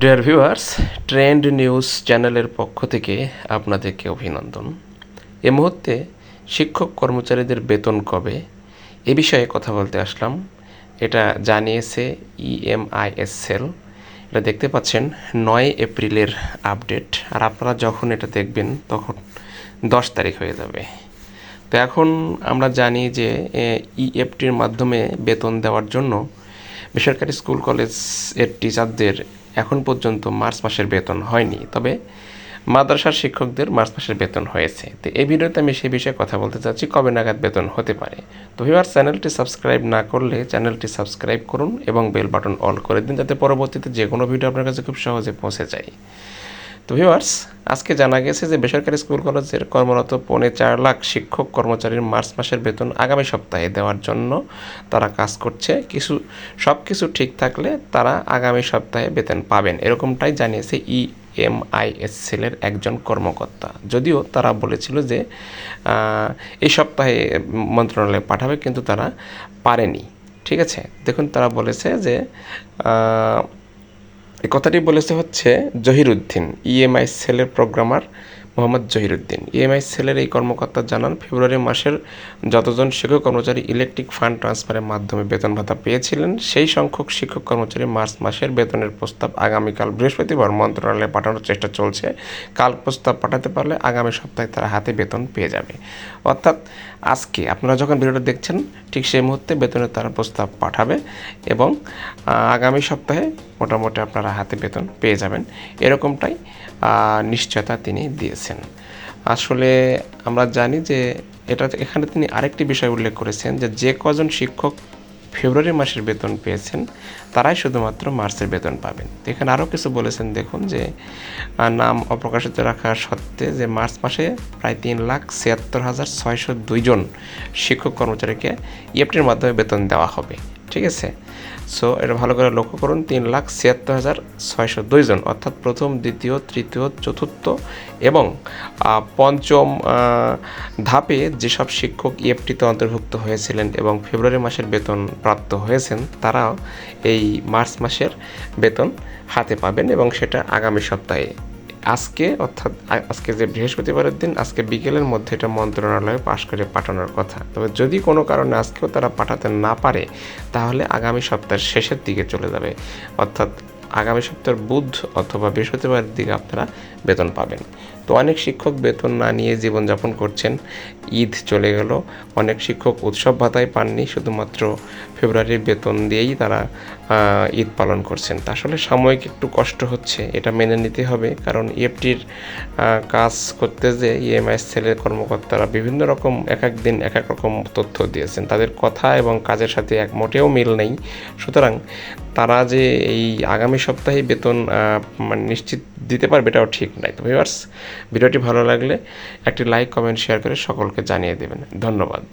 Dear viewers trend news চ্যানেলের পক্ষ থেকে আপনাদেরকে অভিনন্দন। এ মুহূর্তে শিক্ষক কর্মচারীদের বেতন কবে? এ বিষয়ে কথা বলতে আসলাম। এটা জানিয়েছে E ইএমআইএসএল এটা দেখতে পাচ্ছেন, নয় এপ্রিলের আপডেট। আর আপনারা যখন এটা দেখবেন, তখন দশ তারিখ হয়ে যাবে। তো এখন আমরা জানি যে ইএফটির মাধ্যমে বেতন দেওয়ার জন্য বেসরকারি স্কুল, কলেজের টিচারদের এখন পর্যন্ত মার্চ মাসের বেতন হয়নি। তবে মাদ্রাসার শিক্ষকদের মার্চ মাসের বেতন হয়েছে। তো এই ভিডিওতে আমি সেই বিষয়ে কথা বলতে চাচ্ছি, কবে নাগাদ বেতন হতে পারে? তো ভিউয়ার চ্যানেলটি সাবস্ক্রাইব না করলে চ্যানেলটি সাবস্ক্রাইব করুন এবং বেল বাটন অল করে দিন, যাতে পরবর্তীতে যে কোনো ভিডিও আপনার কাছে খুব সহজে পৌঁছে যায়। তো ভিউয়ার্স আজকে জানা গেছে যে বেসরকারি স্কুল কলেজের কর্মরত পৌনে চার লাখ শিক্ষক কর্মচারীর মার্চ মাসের বেতন আগামী সপ্তাহে দেওয়ার জন্য তারা কাজ করছে। কিছু সব কিছু ঠিক থাকলে তারা আগামী সপ্তাহে বেতন পাবেন। এরকমটাই জানিয়েছে ই এমআইএসএলের একজন কর্মকর্তা। যদিও তারা বলেছিল যে এই সপ্তাহে মন্ত্রণালয়ে পাঠাবে, কিন্তু তারা পারেনি। ঠিক আছে? দেখুন, তারা বলেছে যে কথাটি বলেছে হচ্ছে জহির জহিরুদ্দিন ইএমআই সেলের প্রোগ্রামার মোহাম্মদ জহিরুদ্দিন। ইএমআই সেলের এই কর্মকর্তা জানান, ফেব্রুয়ারি মাসের যতজন শিক্ষক কর্মচারী ইলেকট্রিক ফান্ড ট্রান্সফারের মাধ্যমে বেতন ভাতা পেয়েছিলেন, সেই সংখ্যক শিক্ষক কর্মচারী মার্চ মাসের বেতনের প্রস্তাব আগামীকাল বৃহস্পতিবার মন্ত্রণালয়ে পাঠানোর চেষ্টা চলছে। কাল প্রস্তাব পাঠাতে পারলে আগামী সপ্তাহে তারা হাতে বেতন পেয়ে যাবে। অর্থাৎ আজকে আপনারা যখন ভিডিওটা দেখছেন, ঠিক সেই মুহূর্তে বেতনের তারা প্রস্তাব পাঠাবে এবং আগামী সপ্তাহে মোটামুটি আপনারা হাতে বেতন পেয়ে যাবেন। এরকমটাই নিশ্চয়তা তিনি দিয়েছেন। আসলে আমরা জানি যে এটা এখানে তিনি আরেকটি বিষয় উল্লেখ করেছেন যে যে কজন শিক্ষক ফেব্রুয়ারি মাসের বেতন পেয়েছেন, তারাই শুধুমাত্র মার্চের বেতন পাবেন। এখানে আরও কিছু বলেছেন, দেখুন যে নাম অপ্রকাশিত রাখা সত্ত্বে যে মার্চ মাসে প্রায় তিন লাখ ছিয়াত্তর হাজার ছয়শো দুইজন শিক্ষক কর্মচারীকে ইএফটির মাধ্যমে বেতন দেওয়া হবে। ঠিক আছে? সো এটা ভালো করে লক্ষ্য করুন, তিন লাখ ছিয়াত্তর হাজার ছয়শো দুইজন অর্থাৎ প্রথম, দ্বিতীয়, তৃতীয়, চতুর্থ এবং পঞ্চম ধাপে যেসব শিক্ষক ইএফটিতে অন্তর্ভুক্ত হয়েছিলেন এবং ফেব্রুয়ারি মাসের বেতন প্রাপ্ত হয়েছেন, তারাও এই মার্চ মাসের বেতন হাতে পাবেন এবং সেটা আগামী সপ্তাহে আজকে, অর্থাৎ আজকে যে বৃহস্পতিবারের দিন, আজকে বিকেলের মধ্যে এটা মন্ত্রণালয়ে পাশ করে পাঠানোর কথা। তবে যদি কোনো কারণে আজকেও তারা পাঠাতে না পারে, তাহলে আগামী সপ্তাহের শেষের দিকে চলে যাবে। অর্থাৎ আগামী সপ্তাহের বুধ অথবা বৃহস্পতিবারের দিকে আপনারা বেতন পাবেন। তো অনেক শিক্ষক বেতন না নিয়ে জীবনযাপন করছেন। ঈদ চলে গেল। অনেক শিক্ষক উৎসব ভাতাই পাননি। শুধুমাত্র ফেব্রুয়ারির বেতন দিয়েই তারা ঈদ পালন করছেন। তা আসলে সাময়িক একটু কষ্ট হচ্ছে। এটা মেনে নিতে হবে। কারণ ইএফটির কাজ করতে যে ইএমআই সেলের কর্মকর্তারা বিভিন্ন রকম এক এক দিন এক এক রকম তথ্য দিয়েছেন। তাদের কথা এবং কাজের সাথে এক মোটেও মিল নেই। সুতরাং তারা যে এই আগামী সপ্তাহে বেতন মানে নিশ্চিত দিতে পারবে এটাও ঠিক নাই। তো ভিউয়ার্স ভিডিওটি ভালো লাগলে একটি লাইক কমেন্ট শেয়ার করে সকলকে জানিয়ে দেবেন। ধন্যবাদ।